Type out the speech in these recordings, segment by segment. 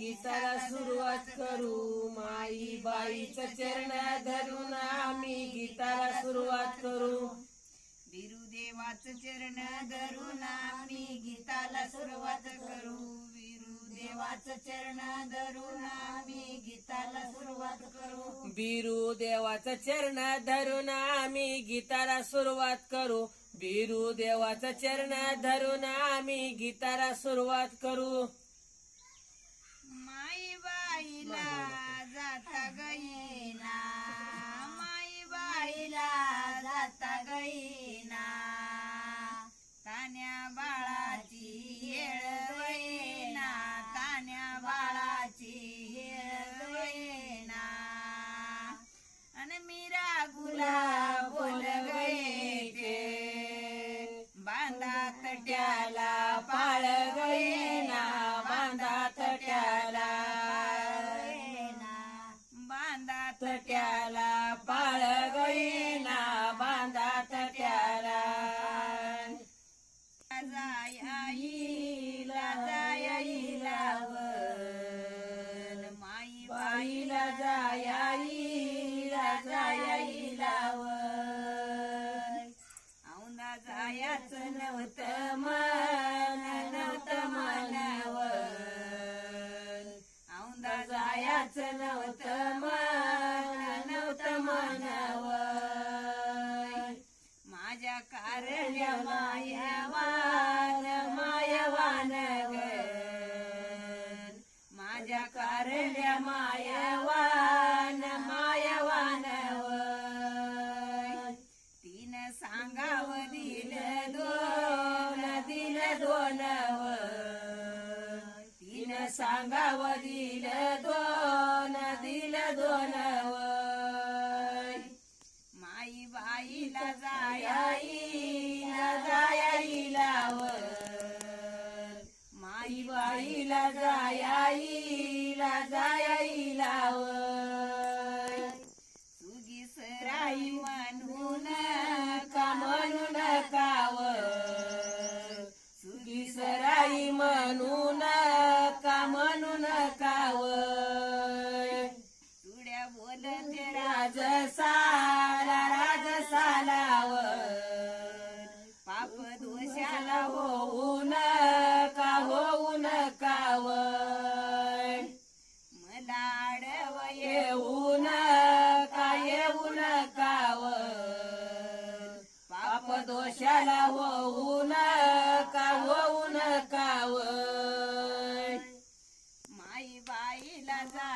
गीताला सुरुवात करू माई बाईचं चरण धरून आम्ही गीताला सुरुवात करू. विरुदेवाचं चरण धरून आम्ही गीताला सुरुवात करू. विरुदेवाचं चरण धरून आम्ही गीताला सुरुवात करू. बिरू देवाचं चरण धरून आम्ही गीताला सुरुवात करू. बिरू देवाचं चरण धरून आम्ही गीताला सुरुवात करू. माई बाईला जाता गईना. माई बाईला जाता गईना. तान्या बाळाची येळ वयना तान्या बाळाची येळ वयना अन मीरा गुलाब बोल गये ते बांधा तट्याला पाळ गईना. बांधा तट्याला जायाईला औंदा जायाचं नव्हतं मन नव्हतं मनवर औंदा जायाचं नव्हतं मन नव्हतं मनवर माझ्या कारण्या कारण्या मायवान ग माझ्या कारण्या मायावा अंगाव सांगावं दिलं दोन दिल दोनव. तीन सांगाव दिल दोन दिल दोन माई बाईला जाया जायाईला जायाईला माई बाईला जायाईला जाय सराई म्हणून का म्हणून कावर तुड्या बोलते राजसाला राजसालावर पाप दोषाला होऊन का होऊन कावर मला आडवये येऊन का येऊन कावर पाप दोषाला होऊन आता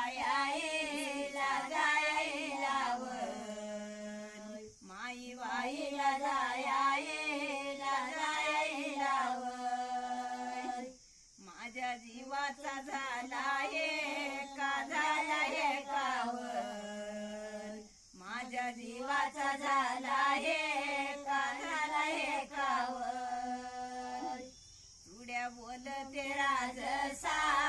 माई वाईला माझ्या जीवाचा झाला का झाला कावर माझ्या जीवाचा झाला का झाला कावर तुड्या बोलते राजसा